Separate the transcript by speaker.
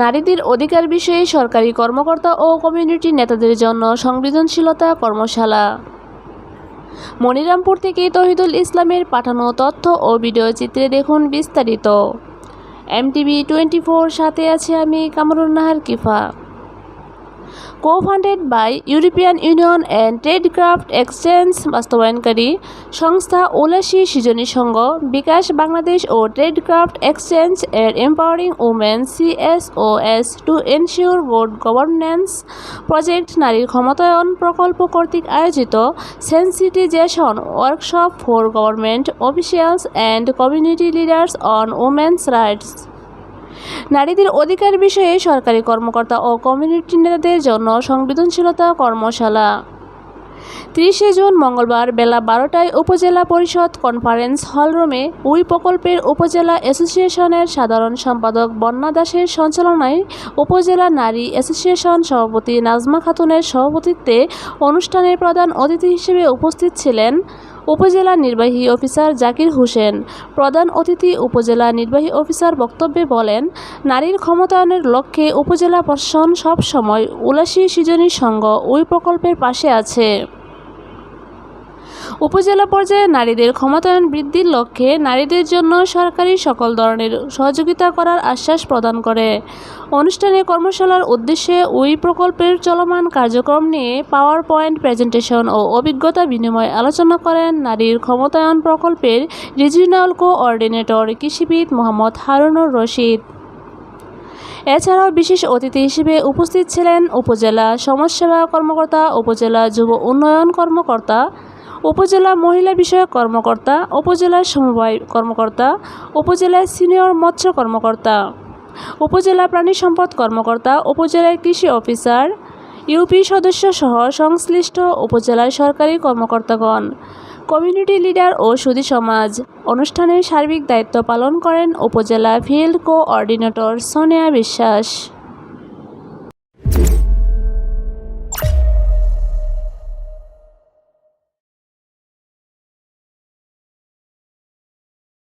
Speaker 1: নারীদের অধিকার বিষয়ে সরকারি কর্মকর্তা ও কমিউনিটি নেতাদের জন্য সংবেদনশীলতা কর্মশালা। মনিরামপুর থেকে তহিদুল ইসলামের পাঠানো তথ্য ও ভিডিও চিত্রে দেখুন বিস্তারিত। এমটিভি টোয়েন্টি ফোর সাথে আছে আমি Kamrun Nahar Kifa. Co funded by European Union and trade craft exchange বাস্তবায়নকারী সংস্থা উলাসী সৃজনী সংঘ, বিকাশ বাংলাদেশ ও ট্রেড ক্রাফট এক্সচেঞ্জ এর empowering women CSOs to ensure good governance project নারীর ক্ষমতায়ন প্রকল্প কর্তৃক আয়োজিত sensitization workshop for government officials and community leaders on women's rights. নারীদের অধিকার বিষয়ে সরকারি কর্মকর্তা ও কমিউনিটি নেতাদের জন্য সংবেদনশীলতা কর্মশালা। তিরিশে জুন মঙ্গলবার বেলা বারোটায় উপজেলা পরিষদ কনফারেন্স হলরুমে ওই প্রকল্পের উপজেলা অ্যাসোসিয়েশনের সাধারণ সম্পাদক বন্যা দাসের সঞ্চালনায় উপজেলা নারী অ্যাসোসিয়েশন সভাপতি নাজমা খাতুনের সভাপতিত্বে অনুষ্ঠানের প্রধান অতিথি হিসেবে উপস্থিত ছিলেন উপজেলা নির্বাহী অফিসার জাকির হোসেন। প্রধান অতিথি উপজেলা নির্বাহী অফিসার বক্তব্যে বলেন, নারীর ক্ষমতায়নের লক্ষ্যে উপজেলা প্রশাসন সবসময় উলাসী সৃজনী সংঘ ওই প্রকল্পের পাশে আছে। উপজেলা পর্যায়ে নারীদের ক্ষমতায়ন বৃদ্ধির লক্ষ্যে নারীদের জন্য সরকারি সকল ধরনের সহযোগিতা করার আশ্বাস প্রদান করে। অনুষ্ঠানে কর্মশালার উদ্দেশ্যে ওই প্রকল্পের চলমান কার্যক্রম নিয়ে পাওয়ার পয়েন্ট প্রেজেন্টেশন ও অভিজ্ঞতা বিনিময় আলোচনা করেন নারীর ক্ষমতায়ন প্রকল্পের রিজিওনাল কোঅর্ডিনেটর কৃষিবিদ মোহাম্মদ হারুনুর রশিদ। এছাড়াও বিশেষ অতিথি হিসেবে উপস্থিত ছিলেন উপজেলা সমাজসেবা কর্মকর্তা, উপজেলা যুব উন্নয়ন কর্মকর্তা উপজেলা মহিলা বিষয়ক কর্মকর্তা, উপজেলা সমবায় কর্মকর্তা, উপজেলা সিনিয়র মৎস্য কর্মকর্তা, উপজেলা প্রাণী সম্পদ কর্মকর্তা, উপজেলার কৃষি অফিসার, ইউপি সদস্য সহ সংশ্লিষ্ট উপজেলার সরকারি কর্মকর্তাগণ, কমিউনিটি লিডার ও সুধী সমাজ। অনুষ্ঠানে সার্বিক দায়িত্ব পালন করেন উপজেলা ফিল্ড কোঅর্ডিনেটর সোনিয়া বিশ্বাস।